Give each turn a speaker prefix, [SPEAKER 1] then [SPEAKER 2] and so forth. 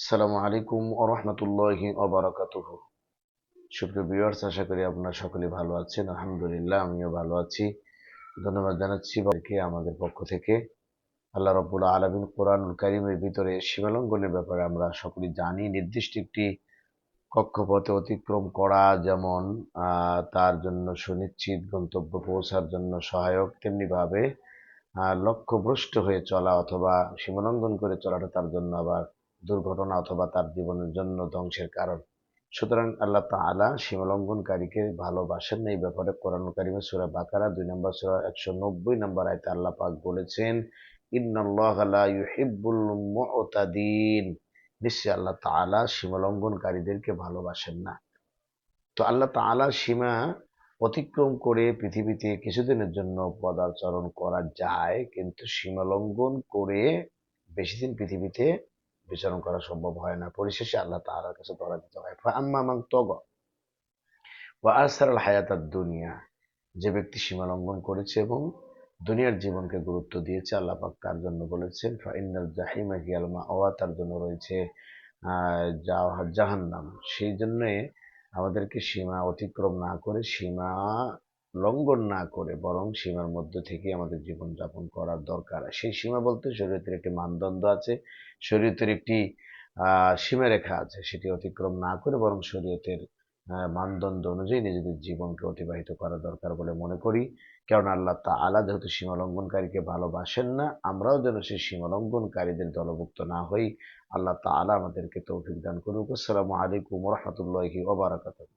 [SPEAKER 1] আসসালামু আলাইকুম ওরহমতুল্লাহি ওবরাকাতুহ সুপ্রিয় ভিউয়ার্স, আশা করি আপনারা সকলে ভালো আছেন। আলহামদুলিল্লাহ, আমিও ভালো আছি। ধন্যবাদ জানাচ্ছি আমাদের পক্ষ থেকে। আল্লাহ রব্বুল আলমিন কোরআনুল কারিমের ভিতরে সীমালঙ্ঘনের ব্যাপারে আমরা সকলে জানি, নির্দিষ্ট একটি কক্ষপথে অতিক্রম করা যেমন তার জন্য সুনিশ্চিত গন্তব্য পৌঁছার জন্য সহায়ক, তেমনিভাবে লক্ষ্যভ্রষ্ট হয়ে চলা অথবা সীমালঙ্ঘন করে চলাটা তার জন্য আবার দুর্ঘটনা অথবা তার জীবনের জন্য ধ্বংসের কারণ। সুতরাং আল্লাহ তাআলা সীমালঙ্ঘনকারীকে ভালোবাসেন না। এই ব্যাপারে কোরআন কারিমে সূরা বাকারা দুই নম্বর, সূরা একশো নব্বই নম্বর আয়তে আল্লাহ পাক বলেছেন নিশ্চয় আল্লাহ তাআলা সীমালঙ্ঘনকারীদেরকে ভালোবাসেন না। তো আল্লাহ তাআলা সীমা অতিক্রম করে পৃথিবীতে কিছুদিনের জন্য পদাচরণ করা যায়, কিন্তু সীমালঙ্ঘন করে বেশি দিন পৃথিবীতে বিচরণ করা সম্ভব হয় না। পরিশেষে আল্লাহ তাআলার কাছে ধরা দিতে হয়। আম্মা মান তগ ওয়া আসারাল হায়াতাদ দুনিয়া। যে ব্যক্তি সীমা লঙ্ঘন করেছে এবং দুনিয়ার জীবনকে গুরুত্ব দিয়েছে, আল্লাহ পাক তার জন্য বলেছেন ফাইনাল জাহিমা হিয়াল মাওয়া, তার জন্য রয়েছে জাহান্নাম। সেই জন্যে আমাদেরকে সীমা অতিক্রম না করে সীমা লঙ্ঘন না করে বরং সীমার মধ্যে থেকে আমাদের জীবন যাপন করার দরকার। সেই সীমা বলতে শরীয়তের একটি মানদণ্ড আছে, শরীয়তের একটি সীমারেখা আছে। সেটি অতিক্রম না করে বরং শরীয়তের মানদণ্ড অনুযায়ী নিজেদের জীবনকে অতিবাহিত করা দরকার বলে মনে করি। কারণ আল্লাহ তা আলা যেহেতু সীমা লঙ্ঘনকারীকে ভালোবাসেন না, আমরাও যেন সেই সীমা লঙ্ঘনকারীদের দলভুক্ত না হই। আল্লাহ তা আলা আমাদেরকে তৌফিক দান করুক। আসসালামু আলাইকুম রহমতুল্লাহি ওবারাকাতুহ